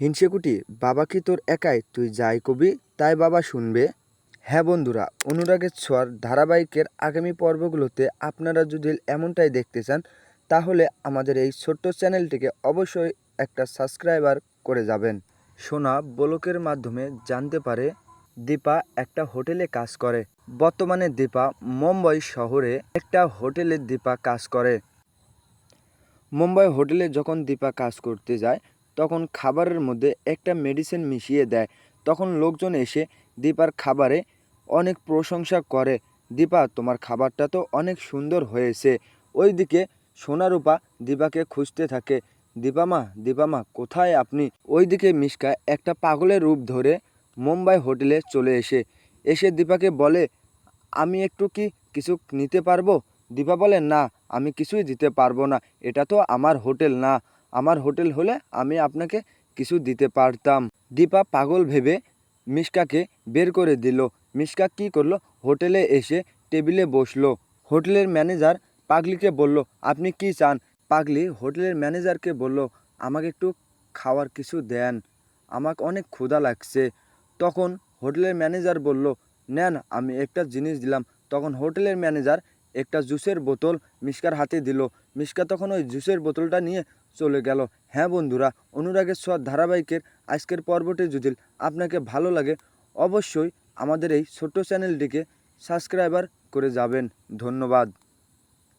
হিংসেকুটি বাবা কি তোর একাই? তুই যাই কবি, তাই বাবা শুনবে। হ্যাঁ বন্ধুরা, অনুরাগের ছোঁয়ার ধারাবাহিকের আগামী পর্বগুলোতে আপনারা যদি এমনটাই দেখতে চান, তাহলে আমাদের এই ছোট্ট চ্যানেলটিকে অবশ্যই একটা সাবস্ক্রাইবার করে যাবেন। সোনা ব্লকের মাধ্যমে জানতে পারে, দীপা একটা হোটেলে কাজ করে। বর্তমানে দীপা মুম্বাই শহরে একটা হোটেলে দীপা কাজ করে। মুম্বাই হোটেলে যখন দীপা কাজ করতে যায় তখন খাবারের মধ্যে একটা মেডিসিন মিশিয়ে দেয়। তখন লোকজন এসে দীপার খাবারে অনেক প্রশংসা করে, দীপা, তোমার খাবারটা তো অনেক সুন্দর হয়েছে। ওইদিকে সোনারূপা দীপাকে খুঁজতে থাকে দীপামা দীপামা কোথায় আপনি? ওইদিকে মিশকা একটা পাগলের রূপ ধরে মুম্বাই হোটেলে চলে এসে এসে দীপাকে বলে, আমি একটু কি কিছু নিতে পারব? দীপা বলে, না, আমি কিছুই দিতে পারব না, এটা তো আমার হোটেল না। আমার হোটেল হলে আমি আপনাকে কিছু দিতে পারতাম। দীপা পাগল ভেবে মিশকাকে বের করে দিল। মিশকা কি করল? হোটেলে এসে টেবিলে বসল। হোটেলের ম্যানেজার পাগলিকে বলল, আপনি কি চান? পাগলি হোটেলের ম্যানেজারকে বলল, আমাকে একটু খাওয়ার কিছু দেন। আমাকে অনেক ক্ষুধা লাগছে। তখন হোটেলের ম্যানেজার বলল, নেন, আমি একটা জিনিস দিলাম। তখন হোটেলের ম্যানেজার একটা জুসের বোতল মিশকার হাতে দিল। মিশকা তখন ওই জুসের বোতলটা নিয়ে চলে গেল। হ্যাঁ বন্ধুরা, অনুরাগের ছোঁয়ার ধারাবাহিকের আজকের পর্বটি যদি আপনাকে ভালো লাগে, অবশ্যই আমাদের এই ছোট্ট চ্যানেলটিকে সাবস্ক্রাইবার করে যাবেন। ধন্যবাদ।